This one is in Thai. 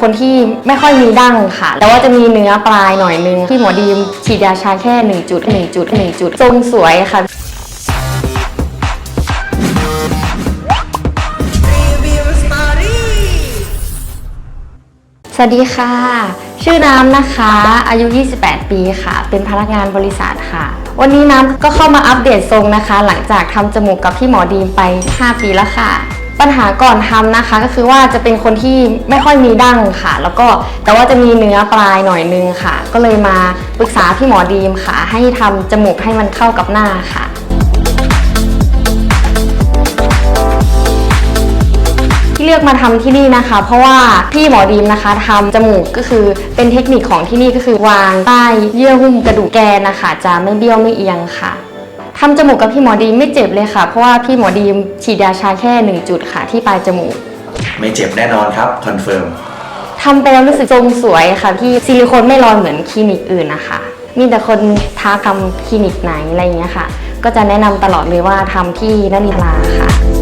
คนที่ไม่ค่อยมีดั้งค่ะ แต่ว่าจะมีเนื้อปลายหน่อยนึงที่หมอดีมฉีดยาชาแค่1จุด1จุด1จุดทรงสวยค่ะสวัสดีค่ะ ชื่อน้ำนะคะ อายุ 28 ปีค่ะ เป็นพนักงานบริษัทค่ะ วันนี้น้ำก็เข้ามาอัปเดตทรงนะคะ หลังจากทำจมูกกับพี่หมอดีมไป 5 ปีแล้วค่ะ ปัญหาก่อนทำนะคะ ก็คือว่าจะเป็นคนที่ไม่ค่อยมีดั้งค่ะ แล้วก็แต่ว่าจะมีเนื้อปลายหน่อยนึงค่ะ ก็เลยมาปรึกษาพี่หมอดีมค่ะ ให้ทำจมูกให้มันเข้ากับหน้าค่ะที่เลือกมาทำที่นี่นะคะ เพราะว่าพี่หมอดีมนะคะทำจมูกก็คือเป็นเทคนิคของที่นี่ก็คือวางใต้เยื่อหุ้มกระดูกแกนนะคะ จะไม่เบี้ยวไม่เอียงค่ะ ทำจมูกกับพี่หมอดีมไม่เจ็บเลยค่ะ เพราะว่าพี่หมอดีมฉีดยาชาแค่หนึ่งจุดค่ะที่ปลายจมูกไม่เจ็บแน่นอนครับคอนเฟิร์มทำไปแล้วรู้สึกทรงสวยค่ะพี่ซิลิโคนไม่ลอยเหมือนคลินิกอื่นนะคะ มีแต่คนท้ากรรมคลินิกไหนอะไรอย่างเงี้ยค่ะ ก็จะแนะนำตลอดเลยว่าทำที่นันทิลาค่ะ